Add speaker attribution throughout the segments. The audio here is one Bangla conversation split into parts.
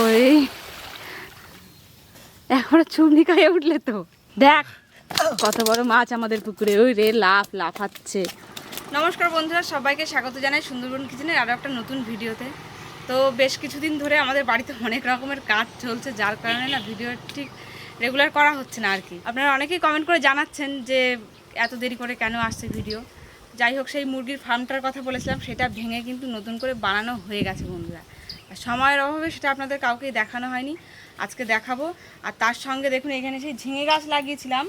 Speaker 1: ওই, এখন চুমনি খাইয়ে উঠলে তো। দেখ, কত বড় মাছ আমাদের পুকুরে, ওই রে লাফ লাফাচ্ছে। নমস্কার বন্ধুরা, সবাইকে স্বাগত জানাই সুন্দরবন কিচেনের আরও একটা নতুন ভিডিওতে। তো বেশ কিছুদিন ধরে আমাদের বাড়িতে অনেক রকমের কাজ চলছে, যার কারণে না ভিডিও ঠিক রেগুলার করা হচ্ছে না আর কি। আপনারা অনেকেই কমেন্ট করে জানাচ্ছেন যে এত দেরি করে কেন আসছে ভিডিও যাই হোক, সেই মুরগির ফার্মটার কথা বলেছিলাম, সেটা ভেঙে কিন্তু নতুন করে বানানো হয়ে গেছে বন্ধুরা। সময়ের অভাবে সেটা আপনাদের কাউকেই দেখানো হয়নি। আজকে দেখাবো। আর তার সঙ্গে দেখুন, এখানে সেই ঝিঙে গাছ লাগিয়েছিলাম।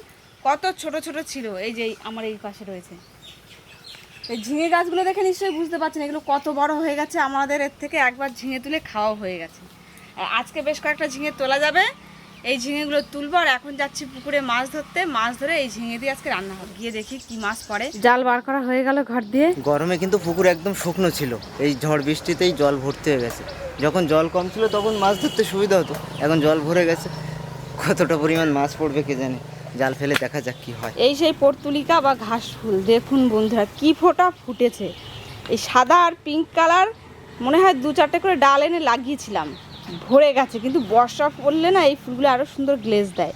Speaker 1: কত ছোট ছোট ছিল। এই যে আমার এই পাশে রয়েছে। এই ঝিঙে গাছগুলো দেখে নিশ্চয়ই বুঝতে পারছেন, এগুলো কত বড় হয়ে গেছে। আমাদের এর থেকে একবার ঝিঙে তুলে খাওয়া হয়ে গেছে। আজকে বেশ কয়েকটা ঝিঙে তোলা যাবে। এই ঝিঙেগুলো তুলবো আর এখন যাচ্ছি পুকুরে মাছ ধরতে। মাছ ধরে এই ঝিঙে দিয়ে আজকে রান্না হবে। গিয়ে দেখি কি মাছ পড়ে। জাল বার করা হয়ে গেল ঘর দিয়ে।
Speaker 2: গরমে কিন্তু পুকুর একদম শুকনো ছিল। এই ঝড় বৃষ্টিতেই জল ভর্তি হয়ে গেছে। যখন জল কম ছিল তখন মাছ ধরতে সুবিধা হতো। এখন জল ভরে গেছে। কতটা পরিমাণ মাছ পড়বে কে জানে? জাল ফেলে দেখা যাক কি হয়।
Speaker 1: এই সেই পর্তুলিকা বা ঘাস ফুল দেখুন বন্ধুরা কি ফোটা ফুটেছে। এই সাদা আর পিঙ্ক কালার মনে হয় দু চারটে করে ডাল এনে লাগিয়েছিলাম। ভরে গেছে, কিন্তু বর্ষা পড়লে না এই ফুলগুলো আরও সুন্দর গ্লেজ দেয়।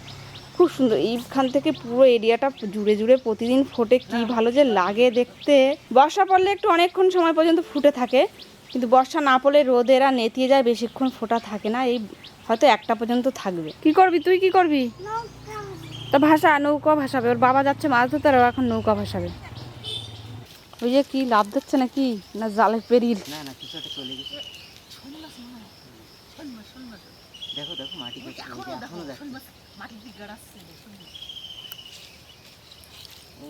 Speaker 1: খুব সুন্দর। এইখান থেকে পুরো এরিয়াটা জুড়ে জুড়ে প্রতিদিন ফোটে, কি ভালো যে লাগে দেখতে। বর্ষা পড়লে একটু অনেকক্ষণ সময় পর্যন্ত ফুটে থাকে, কিন্তু বর্ষা না পড়লে রোদে এরা নেতিয়ে যায়, বেশিক্ষণ ফোটা থাকে না, এই হয়তো একটা পর্যন্ত থাকবে। কি করবি তুই, কি করবি? তা ভাষা, নৌকা ভাসাবে। ওর বাবা যাচ্ছে মাছ ধরতে, আর এখন নৌকা ভাসাবে। ওই যে কি লাভ দিচ্ছে নাকি? না জালে পেরিয়ে
Speaker 2: না দেখো দেখো মাটি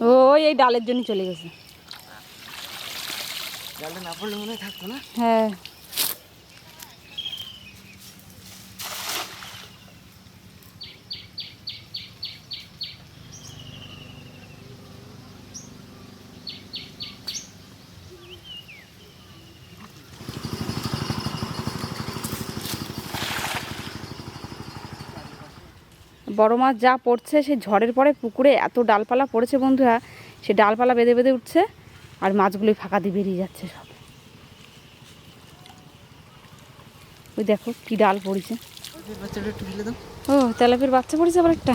Speaker 2: ও
Speaker 1: ওই এই ডালের জন্য চলে গেছে।
Speaker 2: ডালে না পড়লে মনে হয় থাকতো না?
Speaker 1: হ্যাঁ। বড় মাছ যা পড়ছে, সেই ঝড়ের পরে পুকুরে এত ডালপালা পড়েছে বন্ধুরা, সে ডালপালা বেঁধে বেঁধে উঠছে, আর মাছগুলোই ফাঁকা দিয়ে বেরিয়ে যাচ্ছে সব। ওই দেখো কি ডাল পড়েছে। ও তেলাপির বাচ্চা পড়েছে আবার একটা?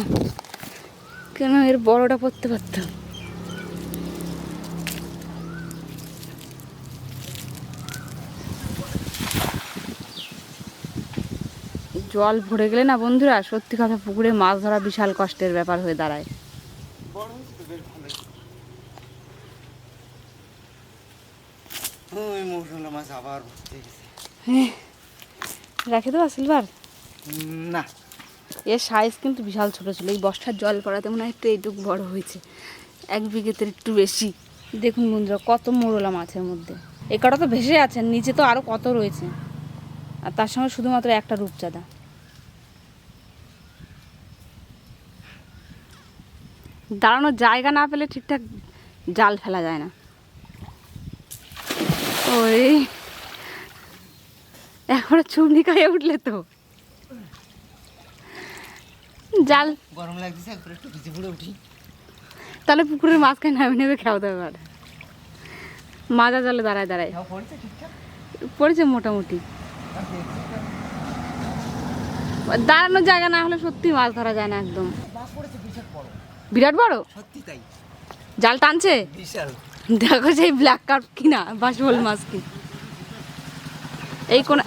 Speaker 1: কেন এর বড়টা পড়তে পারতাম জল ভরে গেলে না বন্ধুরা সত্যি কথা পুকুরে মাছ ধরা বিশাল কষ্টের ব্যাপার হয়ে দাঁড়ায়।
Speaker 2: তো
Speaker 1: রাখে দেওয়া সিলভার?
Speaker 2: না।
Speaker 1: এর সাইজ কিন্তু বিশাল ছোট ছিল এই বর্ষার জল পড়াতে মনে হয় একটু এইটুকু বড় হয়েছে। এক বিঘেতে একটু বেশি। দেখুন বন্ধুরা কত মোরলা মাছের মধ্যে। এই কটা তো ভেসে আছেন নিচে তো আরও কত রয়েছে। আর তার সঙ্গে শুধুমাত্র একটা রূপচাঁদা। দাঁড়ানোর জায়গা না পেলে ঠিকঠাক জাল ফেলা যায় না। ওই এখন চুমনি খাইয়ে উঠলে তো। জাল।
Speaker 2: গরম লাগছে একটু ভিজে পড়ে উঠি।
Speaker 1: তাহলে পুকুরের মাঝখানে নামে নেবে খাওয়া দাওয়া করে। মাজা জলে দাঁড়ায় দাঁড়ায়।
Speaker 2: পড়েছে
Speaker 1: পড়েছে মোটামুটি। দাঁড়ানোর জায়গা না হলে সত্যি মাছ ধরা যায় না একদম। বিরাট বড়?
Speaker 2: সত্যি তাই।
Speaker 1: জাল টানছে?
Speaker 2: বিশাল।
Speaker 1: দেখো সেই ব্ল্যাক কার্প কিনা বাসবল মাছ কি। এই কোনা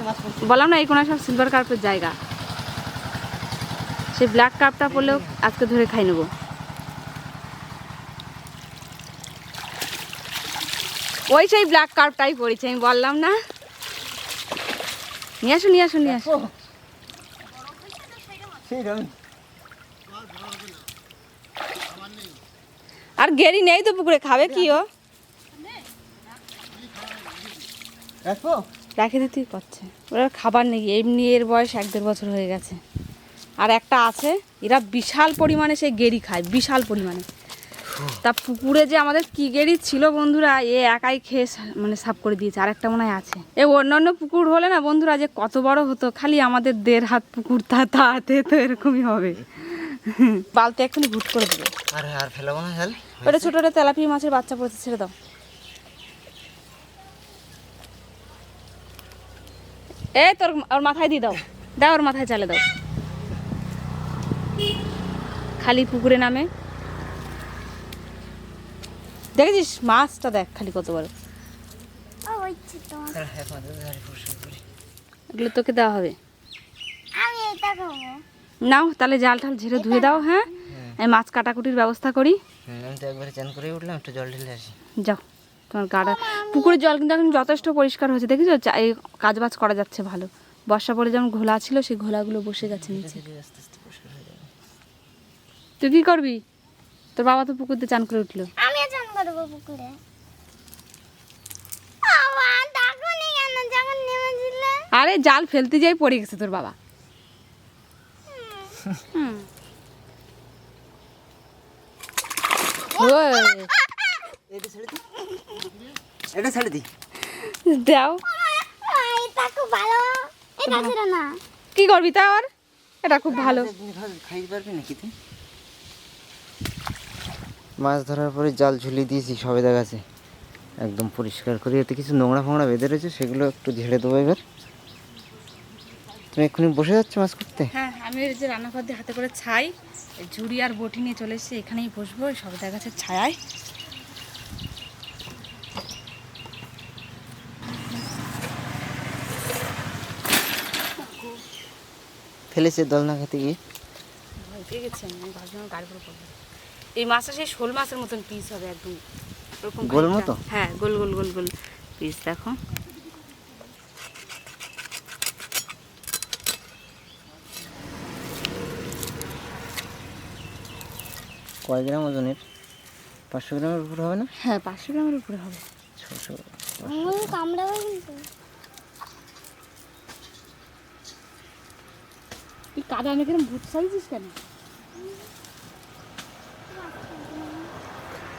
Speaker 1: বললাম না এই কোনা সব সিলভার কার্পের জায়গা। সেই ব্ল্যাক কার্পটা পড়লেও আজকে ধরে খাই নেব। ওই সেই ব্ল্যাক কার্পটাই পড়েছে আমি বললাম না। নিয়ে আসো নিয়ে আসো নিয়ে আসো
Speaker 2: সেই রকম
Speaker 1: আর গেরি নেই তো পুকুরে খাবে কি ও? রেখে দিতেই করছে ওরা খাবার নেই এমনি এর বয়স এক দেড় বছর হয়ে গেছে। আর একটা আছে এরা বিশাল পরিমাণে সেই গেরি খায় বিশাল পরিমাণে। তা পুকুরে যে আমাদের কি গেরি ছিল বন্ধুরা এ একাই খেয়ে সা- মানে সাফ করে দিয়েছে আর একটা মনে হয় আছে। এ অন্যান্য পুকুর হলে না বন্ধুরা যে কত বড় হতো খালি আমাদের দেড় হাত পুকুর তা তাতে তো এরকমই হবে। বালতি এক্ষুনি ঘুট করে দেবে।
Speaker 2: আর আর ফেলাবো না
Speaker 1: ওটা ছোটো একটা তেলাপিয়া মাছের বাচ্চা পড়েছে ছেড়ে দাও। এই তোর ওর মাথায় দিয়ে দাও। দাও ওর মাথায় চালে দাও। খালি পুকুরে নামে। দেখেছিস? মাছটা দেখ খালি কত বড়
Speaker 3: ও হচ্ছে তোমার।
Speaker 1: এগুলো তোকে দেওয়া হবে।
Speaker 3: আমি এটা খাব।
Speaker 1: নাও তাহলে জাল টাল ঝেড়ে ধুয়ে দাও হ্যাঁ? মাছ কাটাকুটির ব্যবস্থা করি।
Speaker 2: আমি তো একবারে চান করে উঠলাম একটু জল ঢেলে আসি।
Speaker 1: যাও তোমার গাটা পুকুরের জল কিন্তু এখন যথেষ্ট পরিষ্কার হয়েছে। দেখেছ? কাজ বাজ করা যাচ্ছে ভালো। বর্ষা পরে যেমন ঘোলা ছিল সেই ঘোলাগুলো বসে গেছে নিচে।
Speaker 2: আস্তে আস্তে পরিষ্কার হয়ে যাবে।
Speaker 1: তুই কি করবি? তোর বাবা তো পুকুরতে চান করে উঠল।
Speaker 3: আমিও চান করব পুকুরে।
Speaker 1: আরে জাল ফেলতে যাই পড়ে গেছে তোর বাবা। হুম। ওই,
Speaker 2: এটা ছেড়ে দিই এটা ছেড়ে দিই
Speaker 1: দাও
Speaker 3: এটা খুব ভালো। এটা ছিল না।
Speaker 1: কি করবি তা আর এটা খুব ভালো।
Speaker 2: খাইতে পারবি নাকি তুই? মাছ ধরার পরে জাল ঝুলিয়ে দিয়েছি সবে দেখাচ্ছে একদম পরিষ্কার করে এতে কিছু নোংরা ফোংরা বেঁধে রয়েছে সেগুলো একটু ঝেড়ে দেবো এবার। তুমি এক্ষুনি বসে যাচ্ছ মাছ করতে?
Speaker 1: হ্যাঁ আমি এই যে রান্নাঘর দিয়ে হাতে করে ছাই ঝুড়ি আর বটি নিয়ে চলে এসেছি এখানেই বসবো ওই সবেদা গাছের ছায়ায়।
Speaker 2: ফেলেছে দল না খেতে গিয়ে।
Speaker 1: ভয় পেয়ে গেছি আমি আমি ভাবছিলাম গাড়ি করে পড়বে। এই মাছটা সেই শোল মাছের মতন পিস হবে একদম ওরকম
Speaker 2: গোল মতো?
Speaker 1: হ্যাঁ গোল গোল গোল গোল পিস দেখো।
Speaker 2: কয় গ্রাম ওজনের? পাঁচশো গ্রামের উপরে হবে না?
Speaker 1: হ্যাঁ পাঁচশো গ্রামের উপরে হবে।
Speaker 2: ছশো
Speaker 3: কামড়াবে কিন্তু।
Speaker 1: তুই কাদা আমি কিরম ভূত সাইছিস কেন?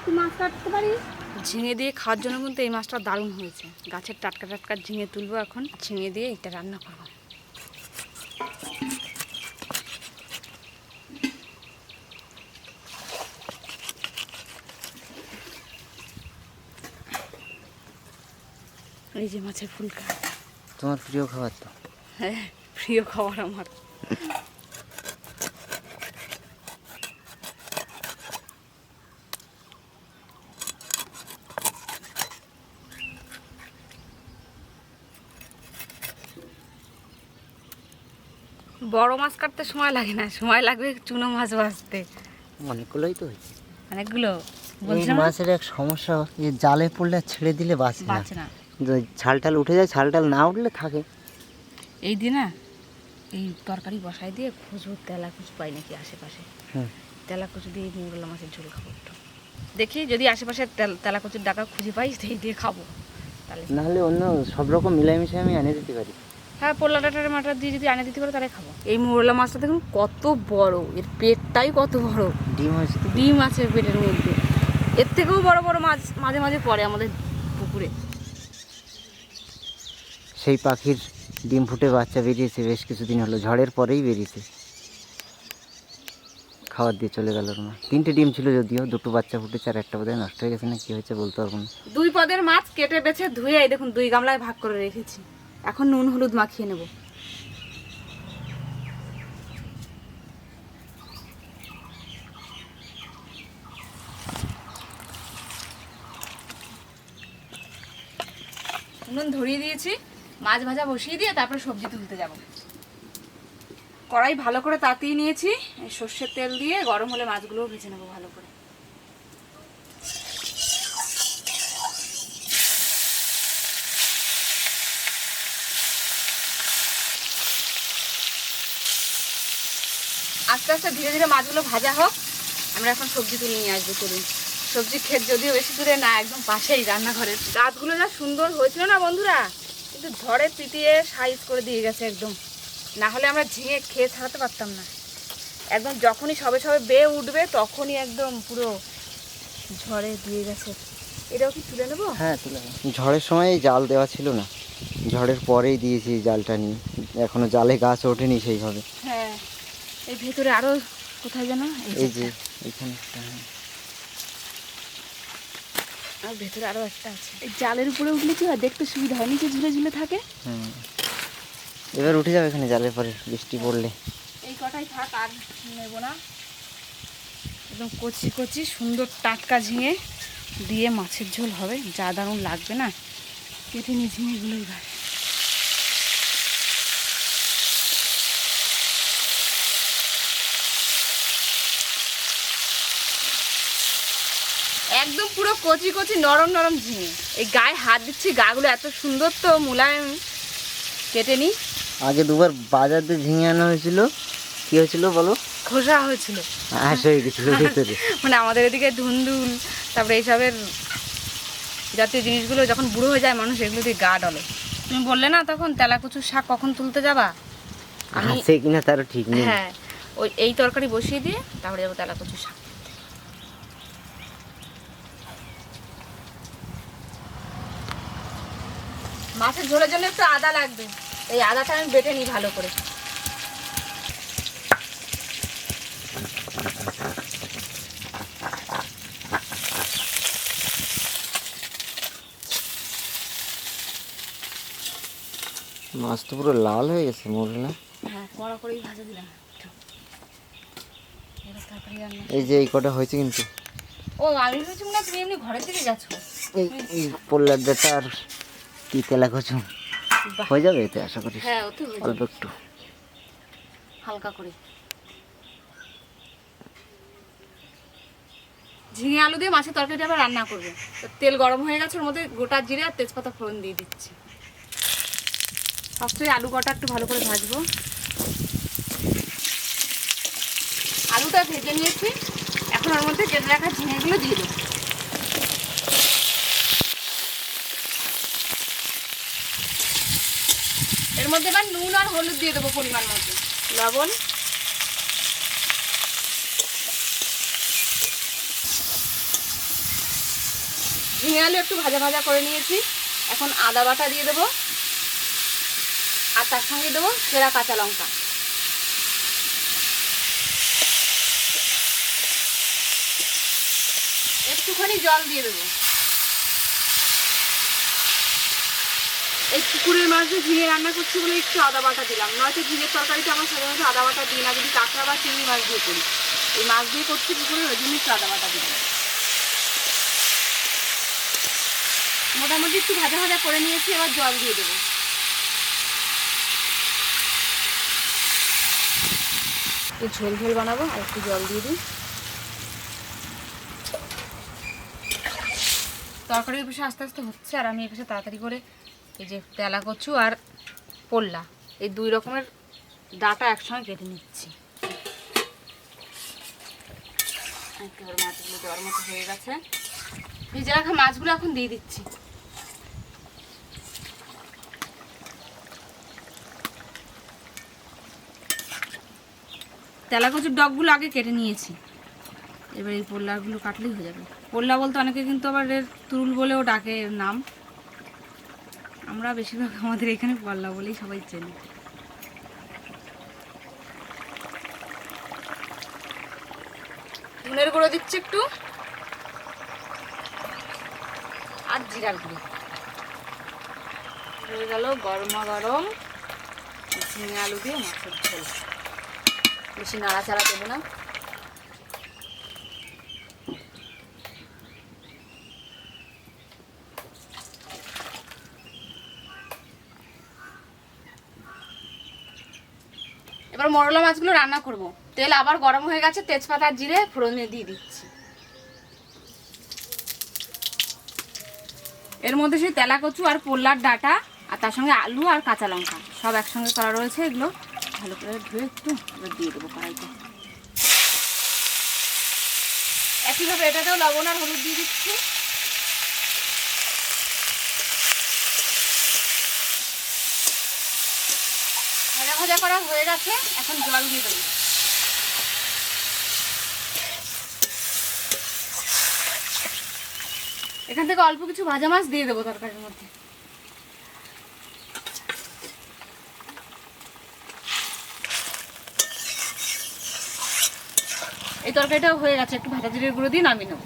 Speaker 1: তুই মাছ কাটতে পারিস? ঝিঙে দিয়ে খাওয়ার জন্য কিন্তু এই মাছটা দারুণ হয়েছে। গাছের টাটকা টাটকা ঝিঙে তুলবো এখন। ঝিঙে দিয়ে এটা রান্না করব। এই যে মাছের ফুলকা।
Speaker 2: তোমার প্রিয় খাবার তো।
Speaker 1: হ্যাঁ প্রিয় খাবার আমার। বড় মাছ কাটতে সময় লাগে না সময় লাগবে চুনো মাছ ভাজতে।
Speaker 2: অনেকগুলোই তো হয়েছে।
Speaker 1: অনেকগুলো?
Speaker 2: মাছের এক সমস্যা যে জালে পড়লে ছেড়ে দিলে বাঁচে না। ছাল টাল উঠে যায় ছাল টাল না উঠলে থাকে।
Speaker 1: এই দিয়ে না এই তরকারি বসাই দিয়ে খুঁজবো তেলা খুঁজ পাই নাকি আশেপাশে।
Speaker 2: হুম।
Speaker 1: তেলা কচু দিয়ে মুরলা মাছের ঝোল খাব একটু। দেখি যদি আশেপাশে তেল তেলা কচুর ডাকা খুঁজে পাই সেই দিয়ে খাব। তাহলে
Speaker 2: নাহলে অন্য সব রকম মিলামিশে আমি এনে দিতে পারি।
Speaker 1: হ্যাঁ পোলা ডাটার মাটার দিয়ে যদি আনে দিতে পারো তাহলে খাব। এই মুরলা মাছটা দেখুন কত বড়। এর পেটটাই কত বড়।
Speaker 2: ডিম তো।
Speaker 1: ডিম আছে পেটের মধ্যে। এর থেকেও বড় বড় মাছ মাঝে মাঝে পড়ে আমাদের পুকুরে।
Speaker 2: সেই পাখির ডিম ফুটে বাচ্চা বেরিয়েছে, বেশ কিছুদিন হলো, ঝড়ের পরেই বেরিয়েছে। খাবার দিয়ে চলে গেল ওর মা তিনটে ডিম ছিল যদিও, দুটো বাচ্চা ফুটেছে আর একটা বোধহয় নষ্ট হয়ে গেছে না, কি হয়েছে বলতে পারব না।
Speaker 1: দুই পদের মাছ কেটে বেছে ধুয়ে দেখুন, দুই গামলায় ভাগ করে রেখেছি। এখন নুন হলুদ মাখিয়ে নেব। নুন ধরিয়ে দিয়েছি। মাছ ভাজা বসিয়ে দিয়ে তারপরে সবজি তুলতে যাব। কড়াই ভালো করে তাতিয়ে নিয়েছি সর্ষের তেল দিয়ে গরম হলে মাছগুলোও ভেজে নেব ভালো করে। আস্তে আস্তে ধীরে ধীরে মাছগুলো ভাজা হোক, আমরা এখন সবজি তুলে নিয়ে আসব চলুন। সবজি ক্ষেত যদিও বেশি দূরে না, একদম পাশেই রান্নাঘরের। গাছগুলো যা সুন্দর হয়েছিল না বন্ধুরা? কিন্তু ঝড়ে পিটিয়ে সাইজ করে দিয়ে গেছে একদম। না হলে আমরা ঝিঙে খেয়ে ছাড়াতে পারতাম না। একদম যখনই সবে সবে বেয়ে উঠবে তখনই একদম পুরো ঝড়ে দিয়ে গেছে। এটাও কি তুলে নেব?
Speaker 2: হ্যাঁ তুলে ঝড়ের সময় জাল দেওয়া ছিল না। ঝড়ের পরেই দিয়েছি জালটা নিয়ে। এখনও জালে গাছ ওঠেনি সেইভাবে।
Speaker 1: হ্যাঁ এই ভেতরে আরও কোথায় যেন এই যে
Speaker 2: এখানে।
Speaker 1: আর ভেতরে আরও একটা আছে। এই জালের উপরে উঠলে কি হয়? দেখতে সুবিধা হয়? নিচে ঝুলে ঝুলে থাকে?
Speaker 2: হুম। এবার উঠে যাবে এখানে জালের পরে বৃষ্টি পড়লে।
Speaker 1: এই কটাই থাক আর নেব না। একদম কচি কচি সুন্দর টাটকা ঝিঙে দিয়ে মাছের ঝোল হবে। যা দারুণ লাগবে না? কেটে নিয়ে ঝিঙেগুলো এবার। একদম পুরো কচি কচি নরম নরম ঝিঙে। এই গায়ে হাত দিচ্ছি গাগুলো এত সুন্দর তো মুলায়ম। কেটে নিই।
Speaker 2: আগে দুবার বাজার দিয়ে ঝিঙে আনা হয়েছিল। কি হয়েছিল বলো?
Speaker 1: খোসা হয়েছিল।
Speaker 2: হয়ে গেছিল ভিতরে
Speaker 1: মানে আমাদের এদিকে ধুন্দুল তারপরে এইসবের জাতীয় জিনিসগুলো যখন বুড়ো হয়ে যায় মানুষ এগুলো দিয়ে গা ডলে। তুমি বললে না তখন তেলাকুচুর শাক কখন তুলতে যাবা? আমি
Speaker 2: কিনা তারও ঠিক নেই।
Speaker 1: হ্যাঁ ওই এই তরকারি বসিয়ে দিয়ে তারপরে যাব তেলাকুচুর শাক। মাছের ঝোলের জন্য একটু আদা লাগবে। এই আদাটা আমি বেটে নিই ভালো করে।
Speaker 2: মাছ তো পুরো লাল হয়ে গেছে মরলে না?
Speaker 1: হ্যাঁ কড়া করেই ভাজা দিলাম।
Speaker 2: এই যে এই কটা হয়েছে কিন্তু।
Speaker 1: ও আমি ভেবেছিলাম না তুমি এমনি ঘরের দিকে যাচ্ছ।
Speaker 2: এই এই পোল্লার ডাটা আর কি তেলা কচু
Speaker 1: বাহ।
Speaker 2: হয়ে যাবে এতে আশা করি।
Speaker 1: হ্যাঁ
Speaker 2: অল্প একটু।
Speaker 1: হালকা করে। ঝিঙে আলু দিয়ে মাছের তরকারিটা আবার রান্না করবে। তেল গরম হয়ে গেছে ওর মধ্যে গোটা জিরে আর তেজপাতা ফোড়ন দিয়ে দিচ্ছি। ফার্স্টে আলু কটা একটু ভালো করে ভাজবো। আলুটা ভেজে নিয়েছি। এখন ওর মধ্যে কেটে রাখা ঝিঙেগুলো দিয়ে দেবো। মধ্যে এবার নুন আর হলুদ দিয়ে দেবো পরিমাণ মতো। লবণ। ঝিঙে আলু একটু ভাজা ভাজা করে নিয়েছি। এখন আদা বাটা দিয়ে দেবো। আর তার সঙ্গে দেবো সেরা কাঁচা লঙ্কা। একটুখানি জল দিয়ে দেবো। এই পুকুরের মাছ দিয়ে ঝিঙে রান্না করছি বলে একটু আদা বাটা দিলাম। নয়তো ঝিঙের তরকারিটা আমার সাধারণত আদা বাটা দিই না, যদি কাঁকড়া বা চিংড়ি মাছ দিয়ে করি। এই মাছ দিয়ে করছি পুকুরে, ওই জন্য একটু আদা বাটা দিলাম। মোটামুটি একটু ভাজা ভাজা করে নিয়েছি, এবার জল দিয়ে দেবো। একটু ঝোল ঝোল বানাবো, আর একটু জল দিয়ে দিই। তরকারির পাশে আস্তে আস্তে হচ্ছে, আর আমি এপাশে তাড়াতাড়ি করে এই যে তেলা কচু আর পোল্লা, এই দুই রকমের ডাটা একসঙ্গে কেটে নিচ্ছি। একেবারে মাছগুলো হয়ে গেছে। ভেজে রাখা মাছগুলো এখন দিয়ে দিচ্ছি। তেলা কচুর ডগগুলো আগে কেটে নিয়েছি। এবার এই পোল্লাগুলো কাটলেই হয়ে যাবে। পোল্লা বলতে অনেকে কিন্তু আবার এর তুরুল বলেও ডাকে এর নাম। আমরা বেশিরভাগ আমাদের এখানে পল্লা বলেই সবাই চেনে। নুনের গুঁড়ো দিচ্ছি একটু। আর জিরার গুঁড়ো। হয়ে গেল গরমা গরম। ঝিঙে আলু দিয়ে মাছের ঝোল। বেশি নাড়াচাড়া দেবো না। মরলা মাছগুলো রান্না করব। তেল আবার গরম হয়ে গেছে, তেজপাতা, জিরে, ফোড়নে দিয়ে দিচ্ছি। এর মধ্যে সেই তেলা কচু আর পোল্লার ডাটা, আর তার সঙ্গে আলু আর কাঁচা লঙ্কা, সব একসঙ্গে করা রয়েছে। এগুলো ভালো করে ধুয়ে একটু দিয়ে দেবো কড়াইতে। একইভাবে এটাতেও লবণ আর হলুদ দিয়ে দিচ্ছি। ভাজা করা হয়ে গেছে, এখন জল দিয়ে দেবো। এখান থেকে অল্প কিছু ভাজা মাছ দিয়ে দেবো তরকারির মধ্যে। এই তরকারিটাও হয়ে গেছে, একটু ভাজা জিরের গুঁড়ো দিয়ে নামিয়ে নেব।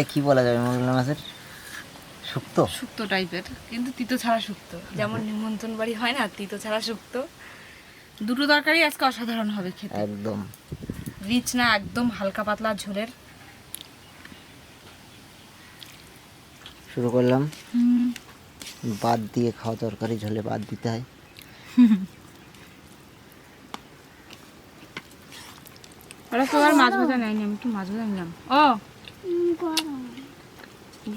Speaker 2: এটা কি বলা যাবে মোরলা মাছের শুক্তো
Speaker 1: শুক্তো টাইপের কিন্তু তিতো ছাড়া শুক্তো যেমন নিমন্ত্রণ বাড়ি হয় না তিতো ছাড়া শুক্তো দুটো তরকারি আজকে অসাধারণ হবে খেতে।
Speaker 2: একদম।
Speaker 1: রিচ না একদম হালকা পাতলা ঝোলের।
Speaker 2: শুরু করলাম। বাদ দিয়ে খাওয়া তরকারি ঝোলে বাদ দিতে হয়।
Speaker 1: ওরা তো আর মাছ ভাজা নেয়নি আমি একটু মাছ ভাজা নিলাম? ও!
Speaker 3: গরম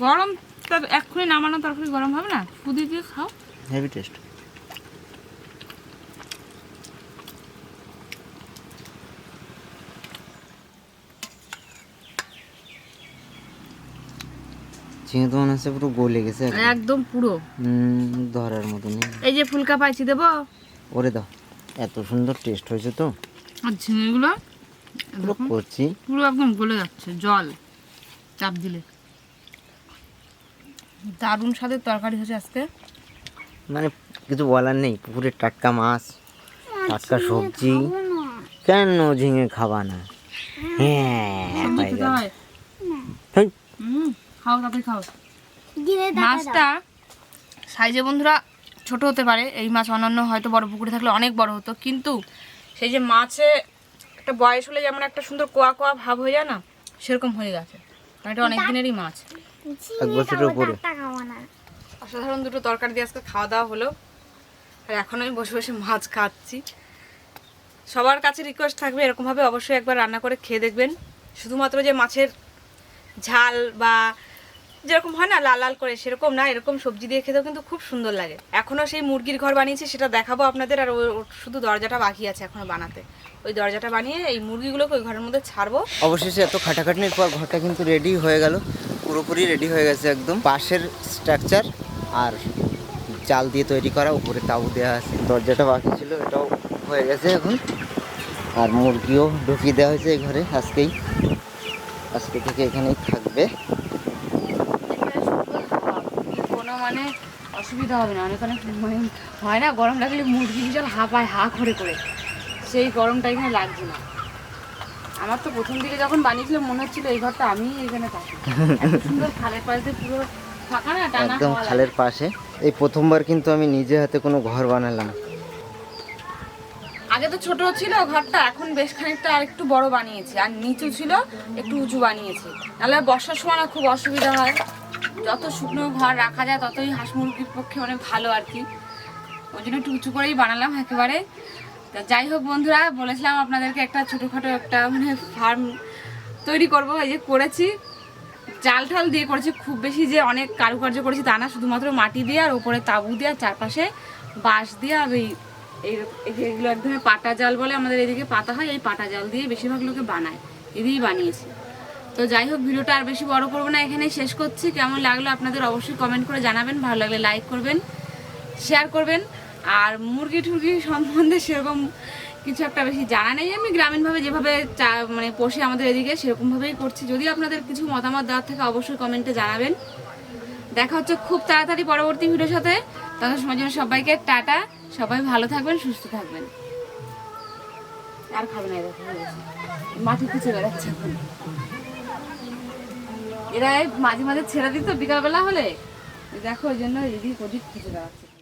Speaker 1: গরম তা এক্ষুনি নামানো তরকারি গরম হবে না? ফুদি দিয়ে খাও।
Speaker 2: হেভি টেস্ট ঝিঙে তো মনে হচ্ছে পুরো গলে গেছে একদম।
Speaker 1: একদম পুরো।
Speaker 2: হুম, ধরার মতো নেই।
Speaker 1: এই যে ফুলকা পাইছি দেবো?
Speaker 2: ওরে দাও। এত সুন্দর টেস্ট হয়েছে তো।
Speaker 1: আর ঝিঙেগুলো
Speaker 2: পুরো করছি
Speaker 1: পুরো একদম গলে যাচ্ছে জল। চাপ দিলে। দারুণ স্বাদের তরকারি হয়েছে আজকে।
Speaker 2: মানে কিছু বলার নেই পুকুরের টাটকা মাছ টাটকা সবজি। কেন ঝিঙে খাবা না? হ্যাঁ
Speaker 1: খাও খাও। মাছটা সাইজে বন্ধুরা ছোট হতে পারে এই মাছ অন্যান্য হয়তো বড় পুকুরে থাকলে অনেক বড় হতো কিন্তু সেই যে মাছে একটা বয়স হলে যেমন একটা সুন্দর কোয়া কোয়া ভাব হয়ে যায় না সেরকম হয়ে গেছে। এটা অনেক দিনেরই মাছ।
Speaker 2: এক বছরের উপরে।
Speaker 1: অসাধারণ দুটো তরকারি দিয়ে আজকে খাওয়া দাওয়া হলো। আর এখন আমি বসে বসে মাছ খাচ্ছি। সবার কাছে রিকোয়েস্ট থাকবে এরকমভাবে অবশ্যই একবার রান্না করে খেয়ে দেখবেন। শুধুমাত্র যে মাছের ঝাল বা যেরকম হয় না লাল লাল করে সেরকম না এরকম সবজি দিয়ে খেতেও কিন্তু খুব সুন্দর লাগে। এখনও সেই মুরগির ঘর বানিয়েছি সেটা দেখাবো আপনাদের আর শুধু দরজাটা বাকি আছে এখনও বানাতে। ওই দরজাটা বানিয়ে এই মুরগিগুলোকে ওই ঘরের মধ্যে ছাড়বো।
Speaker 2: অবশেষে এত খাটাখাটনির পর ঘরটা কিন্তু রেডি হয়ে গেল। পুরোপুরি রেডি হয়ে গেছে একদম। পাশের স্ট্রাকচার আর চাল দিয়ে তৈরি করা উপরে তাবু দেওয়া আছে। দরজাটা বাকি ছিল এটাও হয়ে গেছে এখন। আর মুরগিও ঢুকিয়ে দেওয়া হয়েছে এই ঘরে আজকেই। আজকে থেকে এখানেই থাকবে।
Speaker 1: কোনো মানে অসুবিধা হবে না অনেক অনেক মানে হয় না গরম লাগলে মুরগি বিশাল হা পায় হা করে করে। সেই গরমটা এখানে লাগছে না। আমার তো প্রথম দিকে যখন বানিয়েছিলাম মনে হচ্ছিল এই ঘরটা আমি এখানে থাকি। সুন্দর খালের পাশ পুরো
Speaker 2: একদম খালের পাশে। এই প্রথমবার কিন্তু আমি নিজে হাতে কোনো ঘর বানালাম।
Speaker 1: আগে তো ছোট ছিল ঘরটা এখন বেশ খানিকটা আর একটু বড় বানিয়েছি। আর নিচু ছিল একটু উঁচু বানিয়েছি। নাহলে বর্ষার সময় না খুব অসুবিধা হয়। যত শুকনো ঘর রাখা যায় ততই হাঁস মুরগির পক্ষে অনেক ভালো আর কি। ওই জন্য একটু উঁচু করেই বানালাম একেবারে। তা যাই হোক বন্ধুরা, বলেছিলাম আপনাদেরকে একটা ছোটোখাটো একটা মানে ফার্ম তৈরি করব, এই যে করেছি। জাল ঠাল দিয়ে করেছি, খুব বেশি যে অনেক কারুকার্য করেছি তা না, শুধুমাত্র মাটি দিয়ে আর ওপরে তাবু দিয়ে আর চারপাশে বাঁশ দিয়ে আর এই এই এই এগুলো এক ধরনের পাটা জাল বলে আমাদের এদিকে পাতা হয়, এই পাটা জাল দিয়ে বেশিরভাগ লোকে বানায় এদিকেই বানিয়েছি। তো যাই হোক, ভিডিওটা আর বেশি বড় করব না, এখানেই শেষ করছি। কেমন লাগল আপনাদের অবশ্যই কমেন্ট করে জানাবেন, ভালো লাগলে লাইক করবেন শেয়ার করবেন। আর মুরগি টুরগি সম্বন্ধে সেরকম কিছু একটা বেশি জানা নেই। আমি গ্রামীণভাবে যেভাবে চা- মানে পোষে আমাদের এদিকে, সেরকমভাবেই করছি। যদি আপনাদের কিছু মতামত দেওয়ার থাকে, অবশ্যই কমেন্টে জানাবেন। দেখা হচ্ছে খুব তাড়াতাড়ি পরবর্তী ভিডিওর সাথে। তখন সময় জন্য সবাইকে টাটা। সবাই ভালো থাকবেন, সুস্থ থাকবেন। আর খাবে না। মাটি খুঁজে বেড়াচ্ছে এরা মাঝে মাঝে ছেড়ে দিত বিকালবেলা হলে। দেখো ওই জন্য এদিক ওদিক খুঁজে বেড়াচ্ছে।